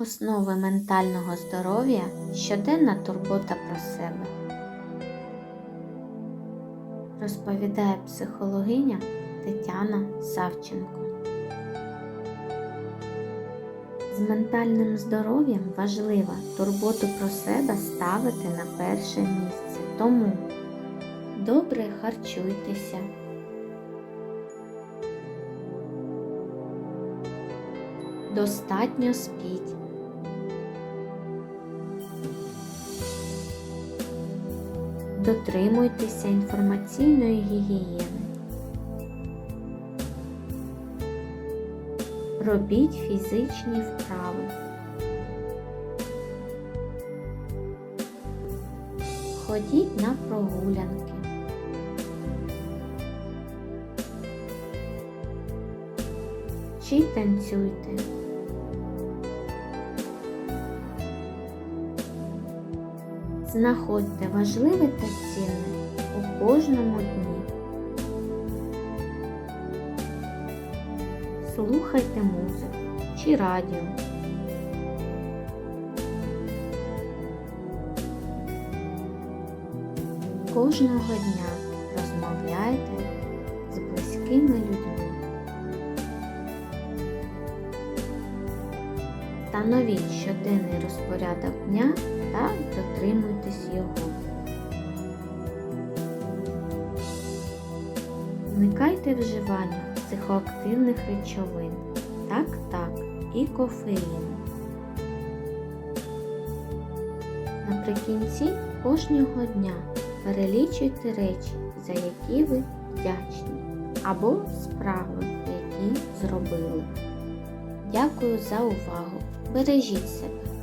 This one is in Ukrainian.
Основи ментального здоров'я щоденна турбота про себе. Розповідає психологиня Тетяна Савченко. З ментальним здоров'ям важливо турботу про себе ставити на перше місце. Тому добре харчуйтеся. Достатньо спіть. Дотримуйтеся інформаційної гігієни. Робіть фізичні вправи. Ходіть на прогулянки. Чи танцюйте. Знаходьте важливе та цінне у кожному дні. Слухайте музику чи радіо. Кожного дня розмовляйте з близькими людьми. Встановіть щоденний розпорядок дня та дотримуйтесь його. Уникайте вживання психоактивних речовин, так так і кофеїну. Наприкінці кожного дня перелічуйте речі, за які ви вдячні, або справи, які зробили. Дякую за увагу. Бережіть себе.